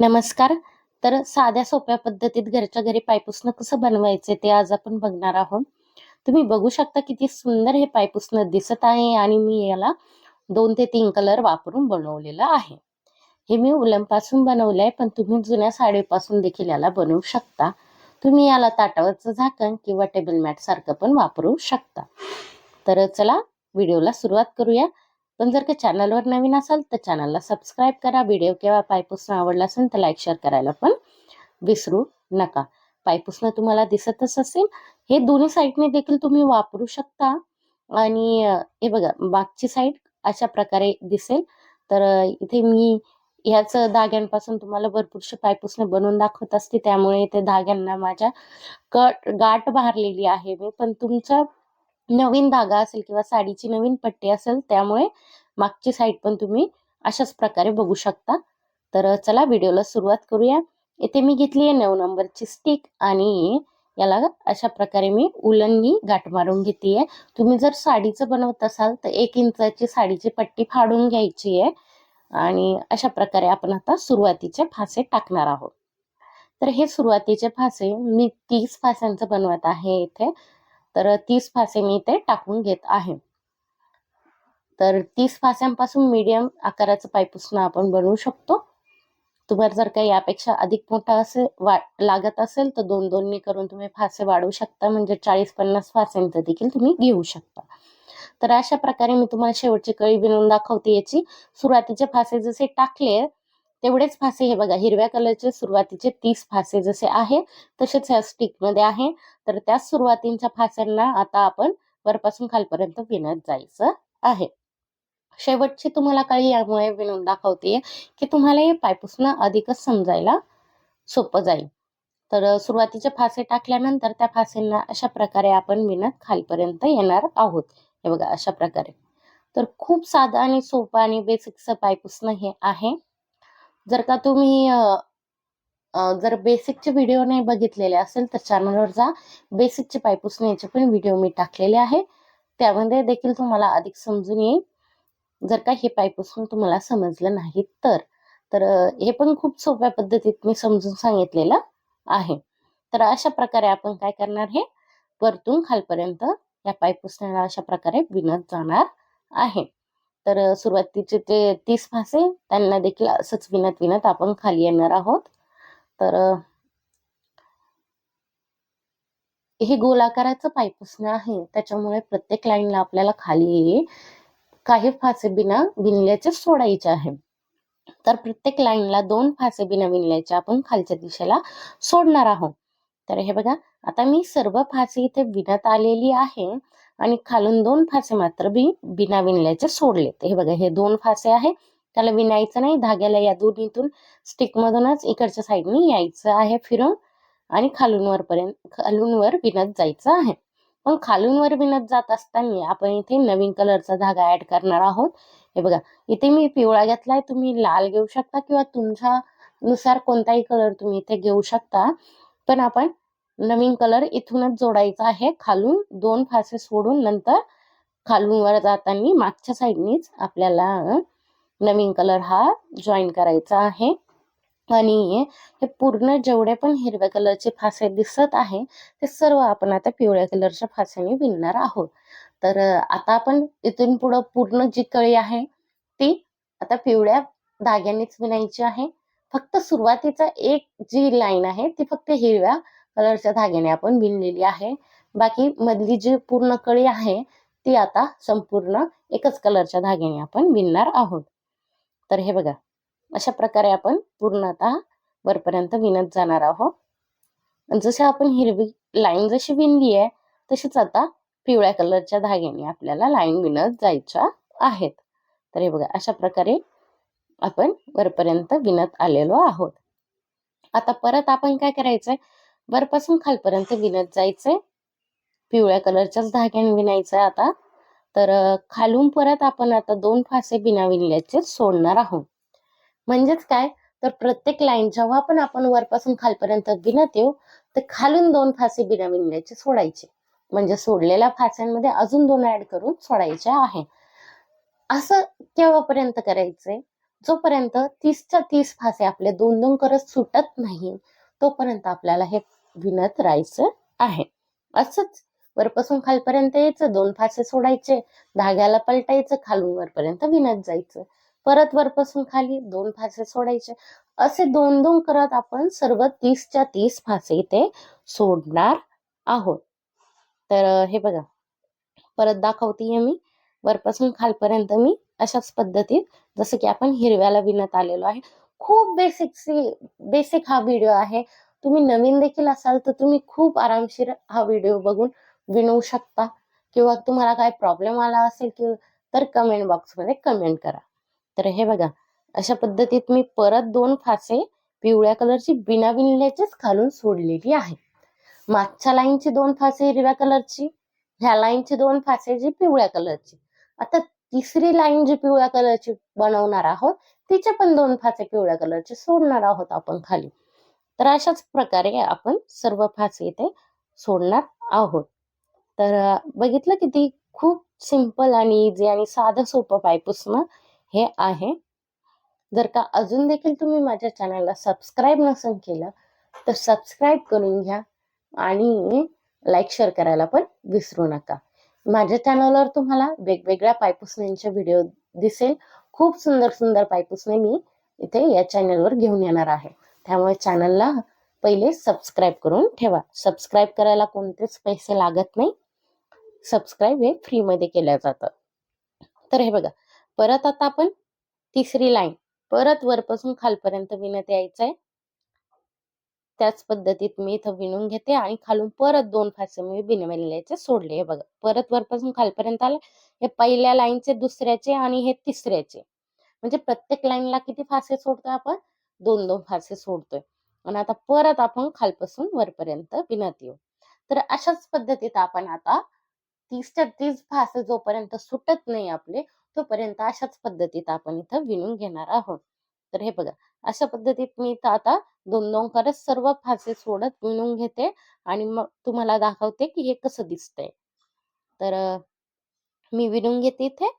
नमस्कार. तर साध्या सोप्या पद्धतीत घरच्या घरी पायपुसणं कसं बनवायचे ते आज आपण बघणार आहोत. तुम्ही बघू शकता किती सुंदर हे पायपुसणं दिसत आहे आणि मी याला दोन ते तीन कलर वापरून बनवलेलं आहे. हे मी उलमपासून बनवलं आहे पण तुम्ही जुन्या साडीपासून देखील याला बनवू शकता. तुम्ही याला ताटावरचं झाकण किंवा टेबल मॅट सारखं पण वापरू शकता. तर चला व्हिडिओला सुरुवात करूया. पण जर का चॅनलवर नवीन असाल तर चॅनलला सबस्क्राईब करा. व्हिडिओ किंवा पायपुसणं आवडला असेल तर लाईक शेअर करायला पण विसरू नका. पायपुसणं तुम्हाला दिसतच असेल. हे दोन्ही साईडने देखील तुम्ही वापरू शकता. आणि हे बघा मागची साईड अशा प्रकारे दिसेल. तर इथे मी ह्याच धाग्यांपासून तुम्हाला भरपूरशे पायपुसणे बनवून दाखवत असते. त्यामुळे ते धाग्यांना माझ्या कट गाठ भारलेली आहे मी. पण तुमचा नवीन धागा असेल किंवा साडीची नवीन पट्टी असेल त्यामुळे मागची साईड पण तुम्ही अशाच प्रकारे बघू शकता. तर चला व्हिडिओला सुरुवात करूया. इथे मी घेतली आहे नऊ नंबरची स्टिक आणि याला अशा प्रकारे मी उलननी गाठ मारून घेते आहे. तुम्ही जर साडीचं बनवत असाल तर एक इंचाची साडीची पट्टी फाडून घ्यायची आहे आणि अशा प्रकारे आपण आता सुरुवातीचे फासे टाकणार आहोत. तर हे सुरुवातीचे फासे मी तीस फास्यांचं बनवत आहे इथे. तर तीस फासे मी इथे टाकून घेत आहे. तर तीस फास्यांपासून मीडियम आकाराचं पायपुसणं आपण बनवू शकतो. तुम्हाला जर काही यापेक्षा अधिक मोठा असेल वा लागत असेल तर दोन दोन्ही करून तुम्ही फासे वाढवू शकता. म्हणजे चाळीस पन्नास फास्यांचं देखील तुम्ही घेऊ शकता. तर अशा प्रकारे मी तुम्हाला शेवटची कळी बनवून दाखवते याची. सुरुवातीचे फासे जसे टाकले तेवढेच फासे हे बघा हिरव्या कलरचे सुरुवातीचे तीस फासे जसे आहे तसेच ह्या स्टिकमध्ये आहे. तर त्या सुरुवातीच्या फास्यांना आता आपण वरपासून खालपर्यंत विणत जायचं आहे. शेवटची तुम्हाला काही यामुळे विणून दाखवते की तुम्हाला हे पायपुसणं अधिकच समजायला सोपं जाईल. तर सुरुवातीचे फासे टाकल्यानंतर त्या फासेंना अशा प्रकारे आपण विणत खालपर्यंत येणार आहोत. हे बघा अशा प्रकारे. तर खूप साधं आणि सोपं आणि बेसिकचं पायपुसणं हे आहे. जर का तुम्ही जर बेसिकचे व्हिडिओ नाही बघितलेले असेल तर चॅनलवर जा. बेसिकचे पायपुसण्याचे पण व्हिडिओ मी टाकलेले आहे. त्यामध्ये देखील तुम्हाला अधिक समजून येईल. जर का हे पायपुसून तुम्हाला समजलं नाही तर तर हे पण खूप सोप्या पद्धतीत मी समजून सांगितलेलं आहे. तर अशा प्रकारे आपण काय करणार हे? वरतून खालपर्यंत या पायपुसण्याला अशा प्रकारे विणत जाणार आहे. तर सुरुवातीचे ते तीस फासे त्यांना देखील असंच विनत विणत आपण खाली येणार आहोत. तर हे गोलाकाराचं पायपुसणं आहे. त्याच्यामुळे प्रत्येक लाईनला आपल्याला खाली काही फासे बिना विणल्याचे सोडायचे आहे. तर प्रत्येक लाईनला दोन फासे बिना विणल्याचे आपण खालच्या दिशेला सोडणार आहोत. तर हे बघा आता मी सर्व फासे इथे विणत आलेली आहे आणि खालून दोन फासे मात्र मी बिना विणल्याचे सोडले. हे बघा हे दोन फासे आहे त्याला विणायचं नाही धाग्याला या दोन्हीतून स्टिक मधूनच इकडच्या साईडनी यायचं आहे फिरून आणि खालून वरपर्यंत खालून वर विणत जायचं आहे. पण खालून वर विणत जात असताना आपण इथे नवीन कलरचा धागा ऍड करणार आहोत. हे बघा इथे मी पिवळा घेतलाय तुम्ही लाल घेऊ शकता किंवा तुमच्या नुसार कोणताही कलर तुम्ही इथे घेऊ शकता. पण आपण नवीन कलर इथूनच जोडायचा आहे. खालून दोन फासे सोडून नंतर खालून वर जाताना मागच्या साईडनीच आपल्याला नवीन कलर हा जॉईन करायचा आहे. आणि हे पूर्ण जेवढे पण हिरव्या कलरचे फासे दिसत आहे ते सर्व आपण आता पिवळ्या कलरच्या फासेने विणणार आहोत. तर आता आपण इथून पुढं पूर्ण जी कळी आहे ती आता पिवळ्या धाग्यानेच विणायची आहे. फक्त सुरुवातीचा एक जी लाईन आहे ती फक्त हिरव्या कलरच्या धाग्याने आपण विणलेली आहे. बाकी मधली जी पूर्ण कळी आहे ती आता संपूर्ण एकच कलरच्या धाग्याने आपण विणणार आहोत. तर हे बघा अशा प्रकारे आपण पूर्ण आता वरपर्यंत विणत जाणार आहोत. जशी जसे आपण हिरवी लाईन जशी विणली आहे तशीच आता पिवळ्या कलरच्या धाग्याने आपल्याला लाईन विणत जायच्या आहेत. तर हे बघा अशा प्रकारे आपण वरपर्यंत विणत आलेलो आहोत. आता परत आपण काय करायचंय? वरपासून खालपर्यंत विणत जायचंय. पिवळ्या कलरच्याच धाग्याने विणायचंय आता. तर खालून परत आपण आता दोन फासे बिना विणल्याचे सोडणार आहोत. म्हणजेच काय? तर प्रत्येक लाईन जेव्हा पण आपण वरपासून खालपर्यंत विणत येऊ तर खालून दोन फासे बिना विणल्याचे सोडायचे. म्हणजे सोडलेल्या फास्यांमध्ये अजून दोन ऍड करून सोडायचे आहे. असं केव्हापर्यंत करायचंय? जोपर्यंत तीसच्या तीस फासे आपले दोन दोन करत सुटत नाही तोपर्यंत आपल्याला हे विणत राहायचं आहे. असंच वरपासून खालपर्यंत यायचं दोन फासे सोडायचे धाग्याला पलटायचं खालून वरपर्यंत विणत जायचं. परत वरपासून खाली दोन फासे सोडायचे. असे दोन दोन करत आपण सर्व तीसच्या तीस फासे इथे सोडणार आहोत. तर हे बघा. परत दाखवतीये मी. वरपासून खालपर्यंत मी अशाच पद्धतीत जसं की आपण हिरव्याला विणत आलेलो आहे. खूप बेसिक बेसिक हा व्हिडिओ आहे. तुम्ही नवीन देखील असाल तर तुम्ही खूप आरामशीर हा व्हिडिओ बघून विणवू शकता. किंवा तुम्हाला काय प्रॉब्लेम आला असेल की तर कमेंट बॉक्समध्ये कमेंट करा. तर हे बघा अशा पद्धतीत मी परत दोन फासे पिवळ्या कलरची बिना विणल्याचीच खालून सोडलेली आहे. मागच्या लाईनची दोन फासे हिरव्या कलरची ह्या लाईनची दोन फासे जी पिवळ्या कलरची आता तिसरी लाईन जी पिवळ्या कलरची बनवणार आहोत तिचे पण दोन फासे पिवळ्या कलरचे सोडणार आहोत आपण खाली. तर अशाच प्रकारे आपण सर्व फास इथे सोडणार आहोत. तर बघितलं किती खूप सिंपल आणि इझी आणि साधं सोपं पायपुसणं हे आहे. जर का अजून देखील तुम्ही माझ्या चॅनलला सबस्क्राईब नसेल केलं तर सबस्क्राईब करून घ्या आणि लाईक शेअर करायला पण विसरू नका. माझ्या चॅनलवर तुम्हाला वेगवेगळ्या पायपुसण्यांचे व्हिडिओ दिसेल. खूप सुंदर सुंदर पायपुसणे मी इथे या चॅनलवर घेऊन येणार आहे. त्यामुळे चॅनलला पहिले सबस्क्राईब करून ठेवा. सबस्क्राईब करायला कोणतेच पैसे लागत नाही. सबस्क्राईब हे फ्रीमध्ये केलं जातं तर हे बघा परत आता आपण तिसरी लाईन परत वरपासून खालपर्यंत विणत यायचं आहे त्याच पद्धतीत मी इथं विणून घेते आणि खालून परत दोन फासे मी बिनविलेचे सोडले. हे बघा परत वरपासून खालपर्यंत आले. हे पहिल्या लाईनचे दुसऱ्याचे आणि हे तिसऱ्याचे. म्हणजे प्रत्येक लाईनला किती फासे सोडतोय आपण? दोन दोन फासे सोडतोय. आणि आता परत आपण खालपासून वरपर्यंत विणत येऊ. तर अशाच पद्धतीत आपण आता तीसच्या तीस फासे जोपर्यंत सुटत नाही आपले तोपर्यंत अशाच पद्धतीत आपण इथं विणून घेणार आहोत. तर हे बघा अशा पद्धतीत मी इथं आता दोन दोन करत सर्व फासे सोडत विणून घेते आणि मग तुम्हाला दाखवते की हे कसं दिसतंय. तर मी विणून घेते इथे.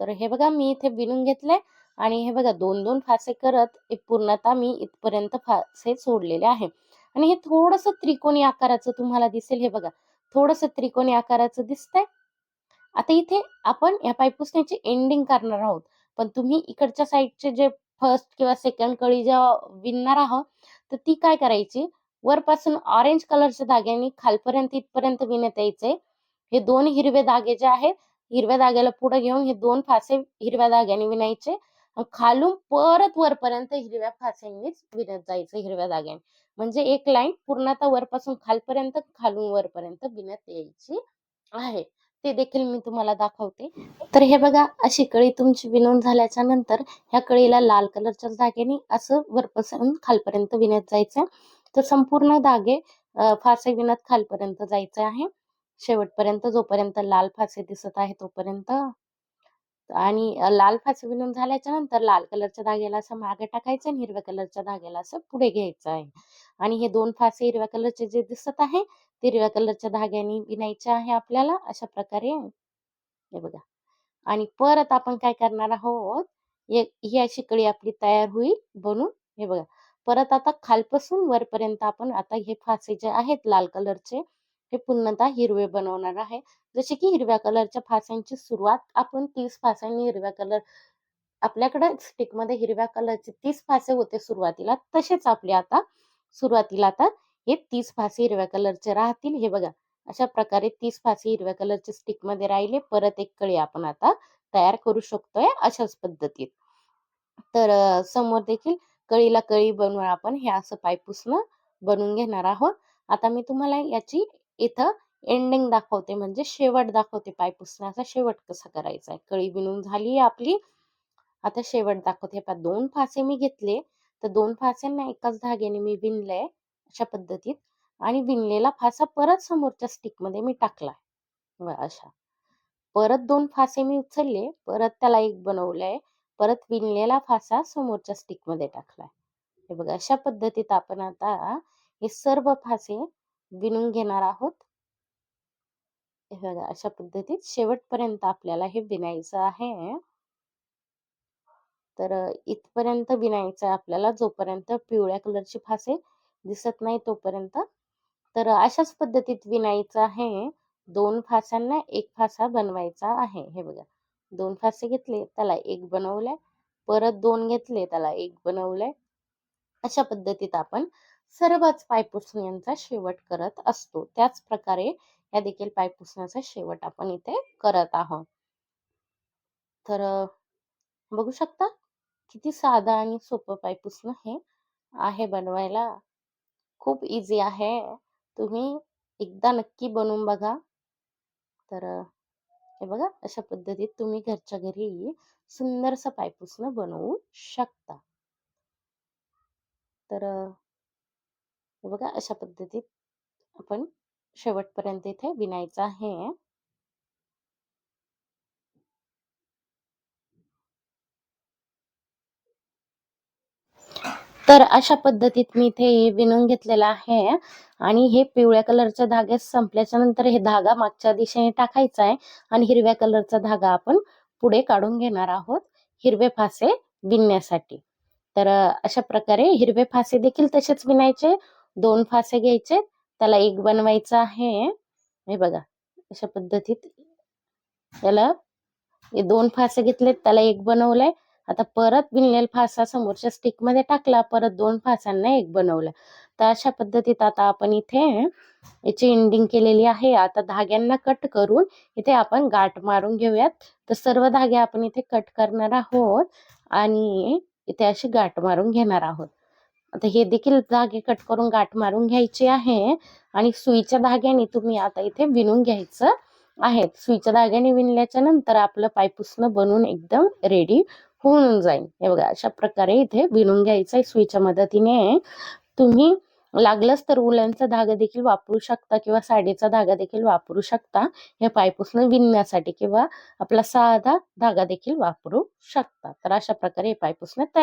तर हे बघा मी इथे विणून घेतलंय. आणि हे बघा दोन दोन फासे करत पूर्णतः मी इथपर्यंत फासे सोडलेले आहे. आणि हे थोडस त्रिकोणी आकाराचं तुम्हाला दिसेल. हे बघा थोडस त्रिकोणी आकाराचं दिसतंय. आता इथे आपण या पायपुसण्याची एंडिंग करणार आहोत. पण तुम्ही इकडच्या साईडचे जे फर्स्ट किंवा सेकंड कळी जेव्हा विणणार आहोत तर ती काय करायची? वरपासून ऑरेंज कलरच्या धाग्याने खालपर्यंत इथपर्यंत विणत यायचे. हे दोन हिरवे धागे जे आहेत हिरव्या धाग्याला पुढे घेऊन हे दोन फासे हिरव्या धाग्याने विणायचे. खालून परत वरपर्यंत हिरव्या फास्यांनीच विणत जायचं हिरव्या धाग्याने म्हणजे एक लाईन पूर्णतः वरपासून खालपर्यंत खालून वरपर्यंत विणत यायची आहे. ते देखील मी तुम्हाला दाखवते. तर हे बघा अशी कळी तुमची विणून झाल्याच्यानंतर ह्या कळीला लाल कलरच्या धाग्याने असं वरपासून खालपर्यंत विणत जायचं. तर संपूर्ण धागे फासे विणत खालपर्यंत जायचे आहे. शेवटपर्यंत जोपर्यंत लाल फासे दिसत आहे तोपर्यंत आणि लाल फासे विणून झाल्याच्यानंतर लाल कलरच्या धाग्याला असं मागे टाकायचं आणि हिरव्या कलरच्या धाग्याला असं पुढे घ्यायचं आहे. आणि हे दोन फासे हिरव्या कलरचे जे दिसत आहे ते हिरव्या कलरच्या धाग्याने विणायचे आहे आपल्याला अशा प्रकारे हे बघा. आणि परत आपण काय करणार आहोत ही अशी कळी आपली तयार होईल बनून. हे बघा. परत आता खालपासून वरपर्यंत आपण आता हे फासे जे आहेत लाल कलरचे हे पूर्णतः हिरवे बनवणार आहे. जसे की हिरव्या कलरच्या फास्यांची सुरुवात आपण तीस फास्यांनी हिरव्या कलर आपल्याकडे स्टिकमध्ये हिरव्या कलरचे तीस फासे होते सुरुवातीला तसेच आपले आता सुरुवातीला आता हे तीस फासे हिरव्या कलरचे राहतील. हे बघा अशा प्रकारे तीस फासे हिरव्या कलरचे स्टिकमध्ये राहिले. परत एक कळी आपण आता तयार करू शकतोय अशाच पद्धतीत. तर समोर देखील कळीला कळी बनवून आपण हे असं पायपुसणं बनवून घेणार आहोत. आता मी तुम्हाला याची इथं एंडिंग दाखवते म्हणजे शेवट दाखवते पाय पुसण्याचा शेवट कसा करायचा आहे? कळी विणून झाली आपली. आता शेवट दाखवते. आता दोन फासे मी घेतले. तर दोन फास्यांना एकाच धाग्याने मी विणलंय अशा पद्धतीत. आणि विणलेला फासा परत समोरच्या स्टिकमध्ये मी टाकलाय. अशा. परत दोन फासे मी उचलले. परत त्याला एक बनवलंय. परत विणलेला फासा समोरच्या स्टिकमध्ये टाकलाय. हे बघा अशा पद्धतीत आपण आता हे सर्व फासे विणून घेणार आहोत हे बघा अशा पद्धतीत शेवटपर्यंत आपल्याला हे विणायचं आहे तर इथपर्यंत विणायचं आहे आपल्याला जोपर्यंत पिवळ्या कलरचे फासे दिसत नाही तोपर्यंत. तर अशाच पद्धतीत विणायचं आहे. दोन फास्यांना एक फासा बनवायचा आहे. हे बघा. दोन फासे घेतले, त्याला एक बनवलाय. परत दोन घेतले, त्याला एक बनवलंय. अशा पद्धतीत आपण सर्वच पायपुसण्यांचा शेवट करत असतो. त्याच प्रकारे या देखील पायपुसण्याचा शेवट आपण इथे करत आहोत. तर बघू शकता किती साधा आणि सोपं पायपुसणं हे आहे बनवायला. खूप इझी आहे. तुम्ही एकदा नक्की बनवून बघा. तर हे बघा अशा पद्धतीत तुम्ही घरच्या घरी सुंदरसं पायपुसणं बनवू शकता. तर हे बघा अशा पद्धतीत आपण शेवटपर्यंत इथे विणायचं आहे. तर अशा पद्धतीत मी इथे हे विणून घेतलेलं आहे आणि हे पिवळ्या कलरच्या धागे संपल्याच्या नंतर हे धागा मागच्या दिशेने टाकायचा आहे आणि हिरव्या कलरचा धागा आपण पुढे काढून घेणार आहोत हिरवे फासे विणण्यासाठी. तर अशा प्रकारे हिरवे फासे देखील तसेच विणायचे. दोन फासे घ्यायचे, त्याला एक बनवायचं आहे. हे बघा अशा पद्धतीत याला हे 2 फासे घेतलेत, त्याला एक बनवलंय. आता परत विणलेला फासा समोरच्या स्टिकमध्ये टाकला, परत दोन फासांना एक बनवलं. तर अशा पद्धतीत आता आपण इथे याची एंडिंग केलेली आहे. आता धाग्यांना कट करून इथे आपण गाठ मारून घेऊयात. तर सर्व धागे आपण इथे कट करणार आहोत आणि इथे अशी गाठ मारून घेणार आहोत. आता हे देखील धागे कट करून गाठ मारून घ्यायची आहे आणि सुईच्या धाग्याने तुम्ही आता इथे विणून घ्यायचं आहे. सुईच्या धाग्याने विणल्याच्या नंतर आपलं पायपुसणं बनवून एकदम रेडी होऊन जाईल. हे बघा अशा प्रकारे इथे विणून घ्यायचं आहे सुईच्या मदतीने. तुम्ही लागलंच तर उलनचा धागा देखील वापरू शकता किंवा साडीचा धागा देखील वापरू शकता. हे पायपुसणं विणण्यासाठी किंवा आपला साधा धागा देखील वापरू शकता. तर अशा प्रकारे हे पायपुसणं तयार